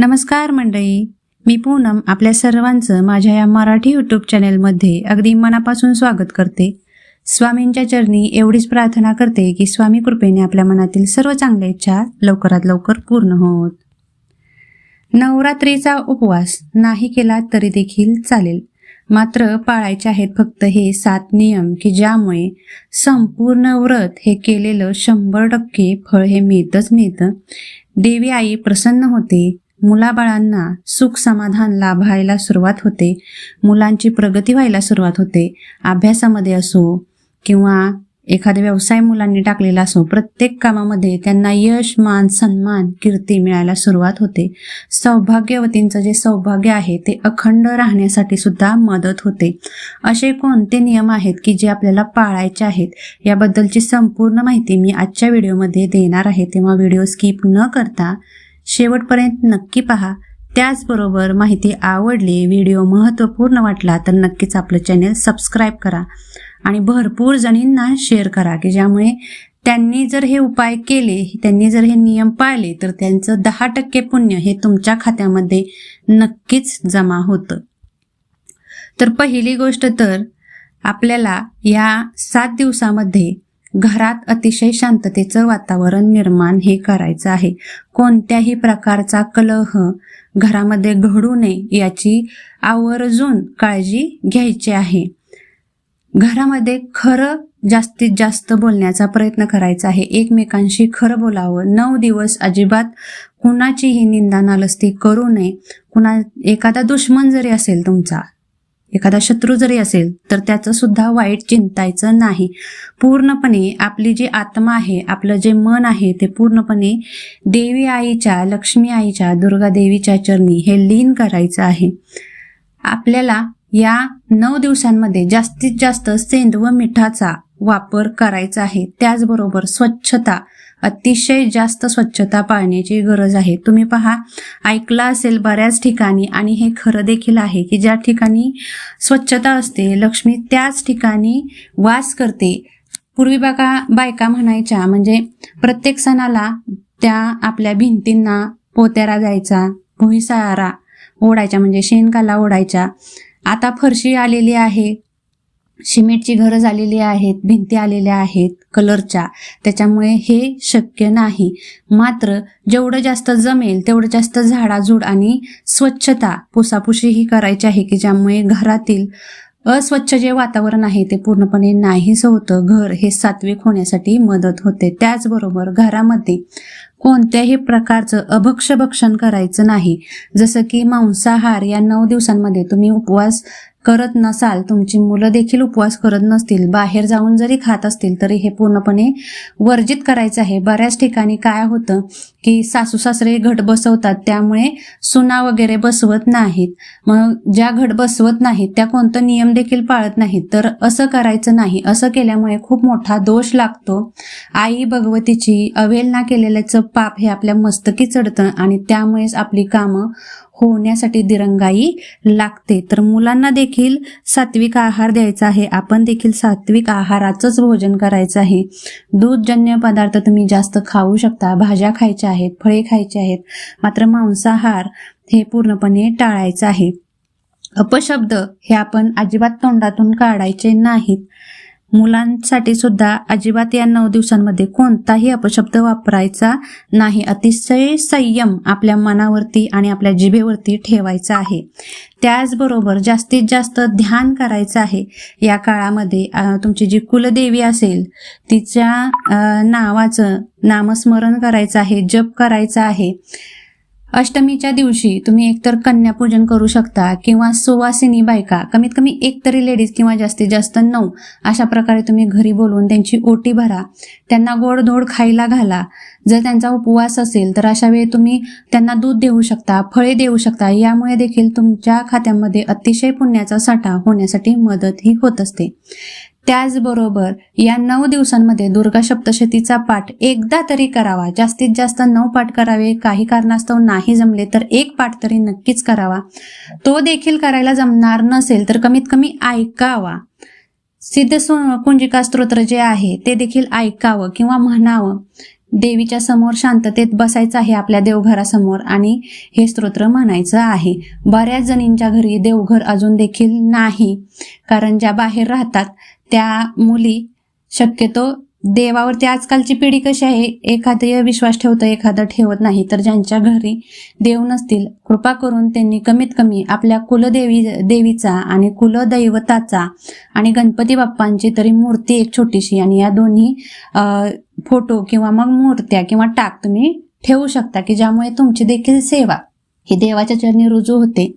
नमस्कार मंडळी. मी पूनम आपल्या सर्वांचं माझ्या या मराठी यूट्यूब चॅनेलमध्ये अगदी मनापासून स्वागत करते. स्वामींच्या चरणी एवढीच प्रार्थना करते की स्वामी कृपेने आपल्या मनातील सर्व चांगल्या इच्छा लवकरात लवकर पूर्ण होत. नवरात्रीचा उपवास नाही केला तरी देखील चालेल. मात्र पाळायचे आहेत फक्त हे सात नियम की ज्यामुळे संपूर्ण व्रत हे केलेलं शंभर टक्के फळ हे मिळतच मिळतं. देवी आई प्रसन्न होते. मुलाबाळांना सुख समाधान लाभायला सुरुवात होते. मुलांची प्रगती व्हायला सुरुवात होते. अभ्यासामध्ये असो किंवा एखादा व्यवसाय मुलांनी टाकलेला असो प्रत्येक कामामध्ये त्यांना यश मान सन्मान कीर्ती मिळायला सुरुवात होते. सौभाग्यवतींचं जे सौभाग्य आहे ते अखंड राहण्यासाठी सुद्धा मदत होते. असे कोणते नियम आहेत की जे आपल्याला पाळायचे आहेत? याबद्दलची संपूर्ण माहिती मी आजच्या व्हिडिओमध्ये देणार आहे. तेव्हा व्हिडिओ स्किप न करता शेवटपर्यंत नक्की पहा. त्याचबरोबर माहिती आवडली व्हिडिओ महत्त्वपूर्ण वाटला तर नक्कीच आपलं चॅनेल सबस्क्राईब करा आणि भरपूर जणींना शेअर करा की ज्यामुळे त्यांनी जर हे उपाय केले त्यांनी जर हे नियम पाळले तर त्यांचं दहा टक्के पुण्य हे तुमच्या खात्यामध्ये नक्कीच जमा होतं. तर पहिली गोष्ट तर आपल्याला या सात दिवसामध्ये घरात अतिशय शांततेचं वातावरण निर्माण हे करायचं आहे. कोणत्याही प्रकारचा कलह घरामध्ये घडू नये याची आवर्जून काळजी घ्यायची आहे. घरामध्ये खरं जास्तीत जास्त बोलण्याचा प्रयत्न करायचा आहे. एकमेकांशी खरं बोलावं. नऊ दिवस अजिबात कुणाचीही निंदा नालस्ती करू नये. कुणा एखादा दुश्मन जरी असेल तुमचा एखादा शत्रू जरी असेल तर त्याचं सुद्धा वाईट चिंतायचं नाही. पूर्णपणे आपली जी आत्मा आहे आपलं जे मन आहे ते पूर्णपणे देवी आईच्या लक्ष्मी आईच्या दुर्गा देवीच्या चरणी हे लीन करायचं आहे. आपल्याला या नऊ दिवसांमध्ये जास्तीत जास्त सेंद व मिठाचा वापर करायचा आहे. त्याचबरोबर स्वच्छता अतिशय जास्त स्वच्छता पाळण्याची गरज आहे. तुम्ही पहा ऐकलं असेल बऱ्याच ठिकाणी आणि हे खरं देखील आहे की ज्या ठिकाणी स्वच्छता असते लक्ष्मी त्याच ठिकाणी वास करते. पूर्वी बाका बायका म्हणायच्या म्हणजे प्रत्येक सणाला त्या आपल्या भिंतींना पोत्यारा जायचा भुईसारा ओढायच्या म्हणजे शेणकाला ओढायच्या. आता फरशी आलेली आहे सिमेंटची घरं झालेली आहेत भिंती आलेल्या आहेत कलरच्या. त्याच्यामुळे हे शक्य नाही. मात्र जेवढं जास्त जमेल तेवढं जास्त झाडाझूड आणि स्वच्छता पुसापुशी ही करायची आहे की ज्यामुळे घरातील अस्वच्छ जे वातावरण आहे ते पूर्णपणे नाहीच होतं. घर हे सात्विक होण्यासाठी मदत होते. त्याचबरोबर घरामध्ये कोणत्याही प्रकारचं अभक्ष भक्षण करायचं नाही. जसं की मांसाहार या नऊ दिवसांमध्ये तुम्ही उपवास करत नसाल तुमची मुलं देखील उपवास करत नसतील बाहेर जाऊन जरी खात असतील तरी हे पूर्णपणे वर्जित करायचं आहे. बऱ्याच ठिकाणी काय होतं की सासू सासरे घट बसवतात त्यामुळे सुना वगैरे बसवत नाहीत. मग ज्या घट बसवत नाहीत त्या कोणतं नियम देखील पाळत नाहीत. तर असं करायचं नाही. असं केल्यामुळे खूप मोठा दोष लागतो. आई भगवतीची अवेलना केलेल्याचं पाप हे आपल्या मस्तकी चढतं आणि त्यामुळेच आपली कामं होण्यासाठी दिरंगाई लागते. तर मुलांना देखील सात्विक आहार द्यायचा आहे. आपण देखील सात्विक आहाराचंच भोजन करायचं आहे. दूधजन्य पदार्थ तुम्ही जास्त खाऊ शकता. भाज्या खायच्या आहेत फळे खायचे आहेत. मात्र मांसाहार हे पूर्णपणे टाळायचं आहे. अपशब्द हे आपण अजिबात तोंडातून काढायचे नाहीत. मुलांसाठी सुद्धा अजिबात या नऊ दिवसांमध्ये कोणताही अपशब्द वापरायचा नाही. अतिशय संयम आपल्या मनावरती आणि आपल्या जिभेवरती ठेवायचा आहे. त्याचबरोबर जास्तीत जास्त ध्यान करायचं आहे. या काळामध्ये तुमची जी कुलदेवी असेल तिच्या नावाचं नामस्मरण करायचं आहे जप करायचा आहे. अष्टमीच्या दिवशी तुम्ही एकतर कन्यापूजन करू शकता किंवा सुवासिनी बायका कमीत कमी एक तरी लेडीज किंवा जास्तीत जास्त नऊ अशा प्रकारे तुम्ही घरी बोलवून त्यांची ओटी भरा त्यांना गोडधोड खायला घाला. जर त्यांचा उपवास असेल तर अशा वेळी तुम्ही त्यांना दूध देऊ शकता फळे देऊ शकता. यामुळे देखील तुमच्या खात्यामध्ये अतिशय पुण्याचा साठा होण्यासाठी मदतही होत असते. त्याचबरोबर या नऊ दिवसांमध्ये दुर्गा सप्तशतीचा पाठ एकदा तरी करावा. जास्तीत जास्त नऊ पाठ करावे. काही कारणास्तव नाही जमले तर एक पाठ तरी नक्कीच करावा. तो देखील करायला जमणार नसेल तर कमीत कमी ऐकावा. सिद्ध कुंजिका स्तोत्र जे आहे ते देखील ऐकावं किंवा म्हणावं. देवीच्या समोर शांततेत बसायचं आहे आपल्या देवघरासमोर आणि हे स्तोत्र म्हणायचं आहे. बऱ्याच जणींच्या घरी देवघर अजून देखील नाही. कारण ज्या बाहेर राहतात त्या मुली शक्यतो देवावरती आजकालची पिढी कशी आहे एखादं विश्वास ठेवतं एखादं ठेवत नाही. तर ज्यांच्या घरी देव नसतील कृपा करून त्यांनी कमीत कमी आपल्या कुलदेवी देवीचा आणि कुलदैवताचा आणि गणपती बाप्पांची तरी मूर्ती एक छोटीशी आणि या दोन्ही फोटो किंवा मग मूर्त्या किंवा टाक तुम्ही ठेवू शकता की ज्यामुळे तुमची देखील सेवा ही देवाच्या चरणी रुजू होते.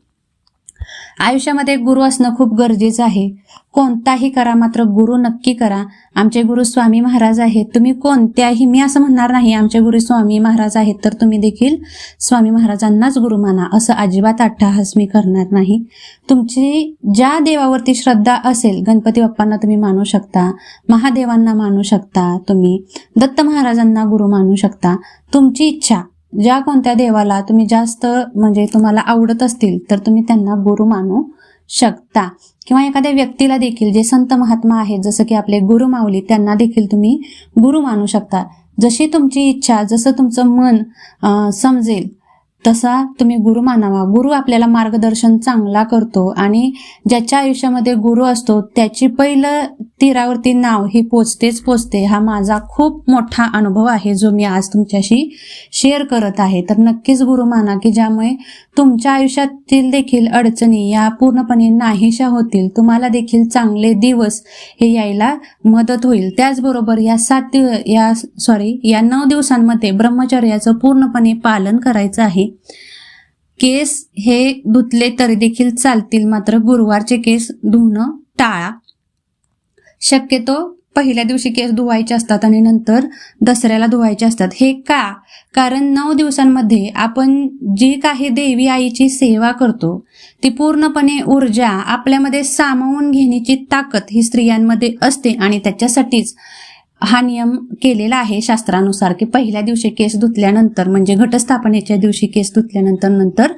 आयुष्यामध्ये गुरु असणं खूप गरजेचं आहे. कोणताही करा मात्र गुरु नक्की करा. आमचे गुरु स्वामी महाराज आहेत. तुम्ही कोणत्याही मी असं म्हणणार नाही आमचे गुरु स्वामी महाराज आहेत तर तुम्ही देखील स्वामी महाराजांनाच गुरु माना असं अजिबात अट्टाहास मी करणार नाही. तुमची ज्या देवावरती श्रद्धा असेल गणपती बाप्पांना तुम्ही मानू शकता महादेवांना मानू शकता तुम्ही दत्त महाराजांना गुरु मानू शकता. तुमची इच्छा ज्या कोणत्या देवाला तुम्ही जास्त म्हणजे तुम्हाला आवडत असतील तर तुम्ही त्यांना गुरु मानू शकता. किंवा एखाद्या व्यक्तीला देखील जे संत महात्मा आहेत जसं की आपले गुरु माऊली त्यांना देखील तुम्ही गुरु मानू शकता. जशी तुमची इच्छा जसं तुमचं मन समजेल तसा तुम्ही गुरु मानावा. गुरु आपल्याला मार्गदर्शन चांगला करतो आणि ज्याच्या आयुष्यामध्ये गुरु असतो त्याची पहिलं तीरावरती नाव ही पोचतेच पोचते. हा माझा खूप मोठा अनुभव आहे जो मी आज तुमच्याशी शेअर करत आहे. तर नक्कीच गुरु माना की ज्यामुळे तुमच्या आयुष्यातील देखील अडचणी या पूर्णपणे नाहीशा होतील. तुम्हाला देखील चांगले दिवस हे यायला मदत होईल. त्याचबरोबर या सात या सॉरी या नऊ दिवसांमध्ये ब्रह्मचर्याचं पूर्णपणे पालन करायचं आहे. केस हे धुतले तरी देखील चालतील. मात्र गुरुवारचे केस धुणं टाळा. शक्यतो पहिल्या दिवशी केस धुवायचे असतात आणि नंतर दसऱ्याला धुवायचे असतात. हे का? कारण नऊ दिवसांमध्ये आपण जी काही देवी आईची सेवा करतो ती पूर्णपणे ऊर्जा आपल्यामध्ये सामावून घेण्याची ताकद ही स्त्रियांमध्ये असते आणि त्याच्यासाठीच हा नियम केलेला आहे शास्त्रानुसार की पहिल्या दिवशी केस धुतल्यानंतर म्हणजे घटस्थापनेच्या दिवशी केस धुतल्यानंतर नंतर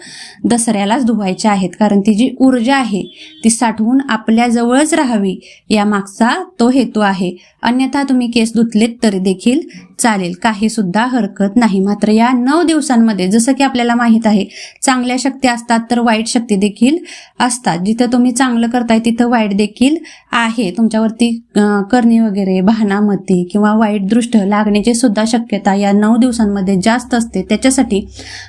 दसऱ्यालाच धुवायचे आहेत. कारण ती जी ऊर्जा आहे ती साठवून आपल्याजवळच राहावी या मागचा तो हेतू आहे. अन्यथा तुम्ही केस धुतलेत तरी देखील चालेल. काही सुद्धा हरकत नाही. मात्र या नऊ दिवसांमध्ये जसं की आपल्याला माहीत आहे चांगल्या शक्ती असतात तर वाईट शक्ती देखील असतात. जिथं तुम्ही चांगलं करताय तिथं वाईट देखील आहे. तुमच्यावरती करणी वगैरे भानामती किंवा वाईट दृष्ट लागण्याची सुद्धा शक्यता या नऊ दिवसांमध्ये जास्त असते. त्याच्यासाठी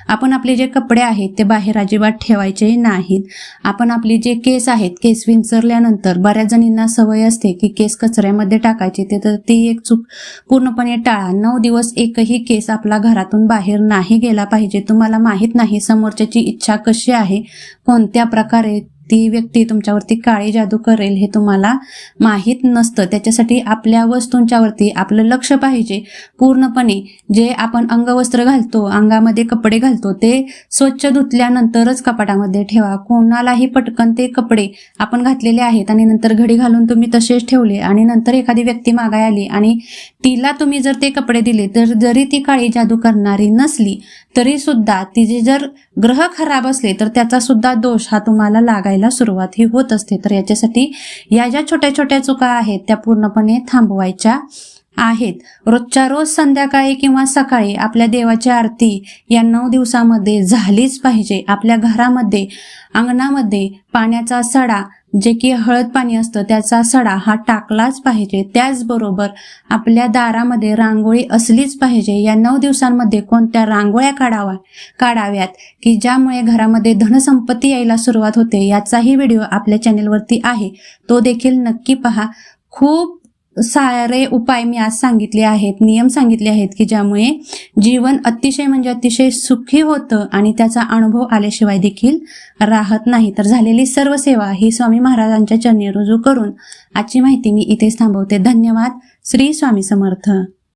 आपण आपले जे कपडे आहेत ते बाहेर अजिबात ठेवायचे नाहीत. आपण आपले जे केस आहेत केस विंचरल्यानंतर बऱ्याच जणींना सवय असते की केस कचऱ्यामध्ये टाकायचे ते तर ती एक चूक पूर्णपणे टाळा. नऊ दिवस एकही केस आपला घरातून बाहेर नाही गेला पाहिजे. तुम्हाला माहीत नाही समोरच्याची इच्छा कशी आहे कोणत्या प्रकारे ती व्यक्ती तुमच्यावरती काळी जादू करेल हे तुम्हाला माहीत नसतं. त्याच्यासाठी आपल्या वस्तूंच्यावरती आपलं लक्ष पाहिजे. पूर्णपणे जे आपण अंगवस्त्र घालतो अंगामध्ये कपडे घालतो ते स्वच्छ धुतल्यानंतरच कपाटामध्ये ठेवा. कोणालाही पटकन ते कपडे आपण घातलेले आहेत आणि नंतर घडी घालून तुम्ही तसेच ठेवले आणि नंतर एखादी व्यक्ती मागाय आली आणि तिला तुम्ही जर ते कपडे दिले तर जरी ती काळी जादू करणारी नसली तरी सुद्धा तिचे जर ग्रह खराब असले तर त्याचा सुद्धा दोष हा तुम्हाला लागायला सुरुवात ही होत असते. तर याच्यासाठी या ज्या छोट्या छोट्या चुका आहेत त्या पूर्णपणे थांबवायच्या. आहेत. रोजच्या रोज संध्याकाळी किंवा सकाळी आपल्या देवाची आरती या नऊ दिवसामध्ये झालीच पाहिजे. आपल्या घरामध्ये अंगणामध्ये पाण्याचा सडा जे की हळद पाणी असतं त्याचा सडा हा टाकलाच पाहिजे. त्याचबरोबर आपल्या दारामध्ये रांगोळी असलीच पाहिजे. या नऊ दिवसांमध्ये कोणत्या रांगोळ्या काढावा काढाव्यात? की ज्यामुळे घरामध्ये धनसंपत्ती यायला सुरुवात होते याचाही व्हिडिओ आपल्या चॅनेलवरती आहे. तो देखील नक्की पहा. खूप सारे उपाय मी आज सांगितले आहेत नियम सांगितले आहेत की ज्यामुळे जीवन अतिशय म्हणजे अतिशय सुखी होतं आणि त्याचा अनुभव आल्याशिवाय देखील राहत नाही. तर झालेली सर्व सेवा ही स्वामी महाराजांच्या चरणी रुजू करून आजची माहिती मी इथेच थांबवते. धन्यवाद. श्री स्वामी समर्थ.